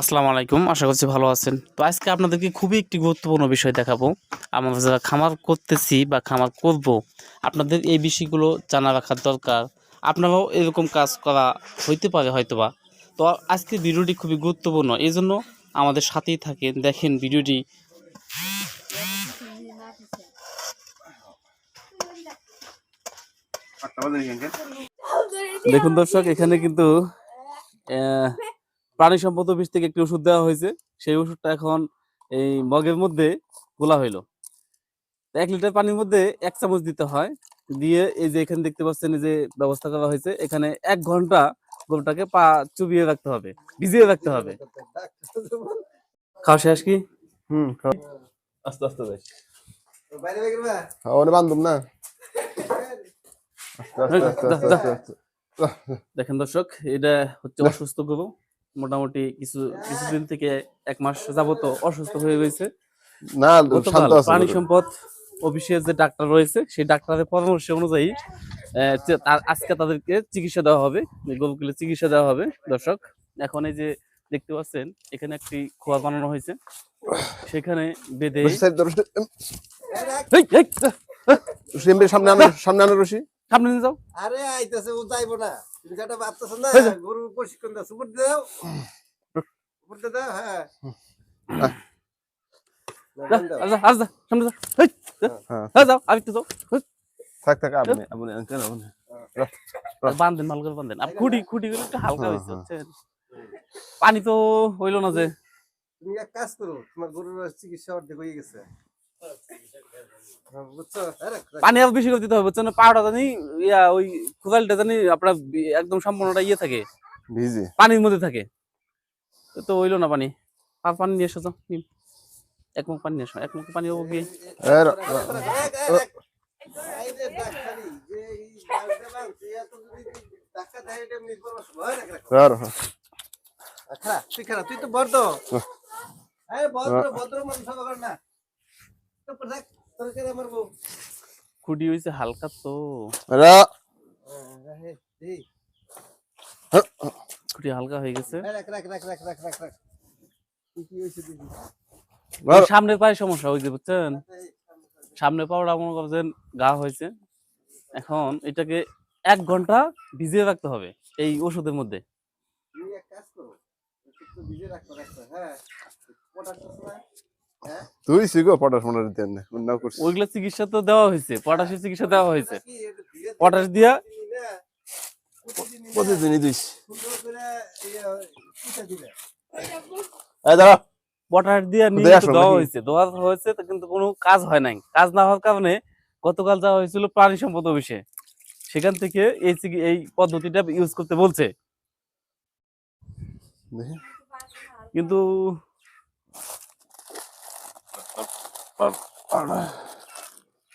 আসসালামু আলাইকুম, আশা করছি ভালো আছেন। তো আজকে আপনাদেরকে খুবই একটি গুরুত্বপূর্ণ বিষয় দেখাবো। আমরা যারা খামার করতেছি বা খামার করব, আপনাদের এই বিষয়গুলো জানা রাখার দরকার। আপনারাও এরকম কাজ করা হইতে পারে হয়তোবা। তো আজকে ভিডিওটি খুবই গুরুত্বপূর্ণ। এই জন্য আমাদের সাথেই থাকেন, দেখেন ভিডিওটি। দেখুন দর্শক, এখানে কিন্তু প্রাণী সম্পদ অফিস থেকে একটি ওষুধ দেওয়া হয়েছে। সেই ওষুধটা এখন এই মগের মধ্যে গোলা হইল। এক লিটার পানির মধ্যে এক চামচ দিতে হয়। দিয়ে এই যে এখানে দেখতে পাচ্ছেন যে ব্যবস্থা করা হয়েছে। এখানে এক ঘণ্টা গরুটাকে পা চুবিয়ে রাখতে হবে ভিজিয়ে রাখতে হবে। খাওয়া শেষ কি? হুম আস্তে আস্তে যাই বান্ধব না। দেখেন দর্শক এটা হচ্ছে অসুস্থ গরু মোটামুটি কিছু কিছুদিন থেকে এক মাস যাবত অসুস্থ হয়ে গেছে না প্রাণী সম্পদ অফিসের যে ডাক্তার রয়েছে সেই ডাক্তারের পরামর্শ অনুযায়ী আহ, তার- আজকে তাদেরকে চিকিৎসা দেওয়া হবে এই চিকিৎসা দেওয়া হবে দর্শক এখন এই যে দেখতে পাচ্ছেন এখানে একটি খোয়া বানানো হয়েছে সেখানে বেঁধে সামনে আনো সামনে আনো রশি সামনে নিয়ে যাও। আরে আইতেছে ও যাইবো না। তুমি যেটা ভাবতেছ না গরু প্রশিক্ষণ দাও উপর দিয়ে দাও। উপর দিয়ে দাও হ্যাঁ। যা, আর যা, আর যা, সামনে যা। হ্যাঁ। হ্যাঁ, যাও আরেকটু যাও। এই, থাক থাক আপনি আপনি আঙ্কেল আপনি। বান্ধেন ভালো করে বান্ধেন। আর খুঁটি খুঁটি গুলো একটু হালকা হ্যাঁ, হয়েছে হ্যাঁ। পানি তো হইল না যে। তুমি এক কাজ করো তোমার গরুর চিকিৎসা অর্ধেক হয়ে গেছে হ্যাঁ, বুঝছ আরে, রাখ। পানি আর বেশি করে দিতে হবে বুঝছেন জানি ইয়া ওই কোদালটা জানি আপনার একদম সম্পূর্ণটা ইয়ে থাকে। ভিজি। পানির মধ্যে থাকে। তো তো হইল না পানি। আর পানি নিয়ে এসো নিন। এক মুখ পানি নিয়ে এসো এক মুখ পানি। খারা, তুই তো বর্দ আরে ভদ্র ভদ্র মানুষ না। খুঁটি হয়েছে হালকা তো। খুঁটি হালকা হয়ে গেছে। সামনের পায়ে সমস্যা হয়েছে বুঝছেন? সামনে পাউডার মনে করছেন গা হয়েছে। এখন এটাকে এক ঘণ্টা ভিজিয়ে রাখতে হবে এই ওষুধের মধ্যে। তুমি এক কাজ করো একটু ভিজে রাখো রাখো হ্যাঁ পটাশ না? হ্যাঁ তুই শিখো পটাশ মনে দেন না করছিস ওইগুলো চিকিৎসা তো দেওয়া হয়েছে পটাশের চিকিৎসা দেওয়া হয়েছে। পটাশ দিয়া প্রতিদিন প্রতিদিনই দিস। সুন্দর করে পিঠা দিবে এই দাঁড়া। পটাশ দিয়ে নিয়ে দেয়া তো আসো দেওয়া হয়েছে দেওয়া হয়েছে কিন্তু কোনো কাজ হয় নাই। কাজ না হওয়ার কারণে গতকাল যাওয়া হয়েছিল প্রাণী সম্পদ অফিসে। সেখান থেকে এই এই পদ্ধতিটা ইউজ করতে বলছে। কিন্তু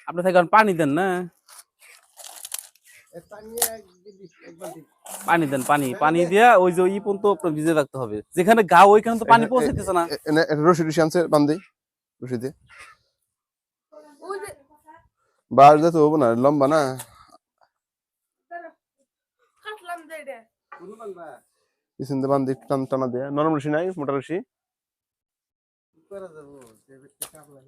আপনি থেকে পানি দেন না? পানি দেন পানি পানি দিয়া ওই যে ই পর্যন্ত ভিজে রাখতে হবে। যেখানে গা ওইখানে তো পানি পৌঁছাইতেছে না। রশি রশি আনছে বান্ধি তো হব না লম্বা না? পিছন দিয়ে বান্ধি টান টানা দিয়ে। নরম রশি নাই মোটা রশি। favorite pick up, like,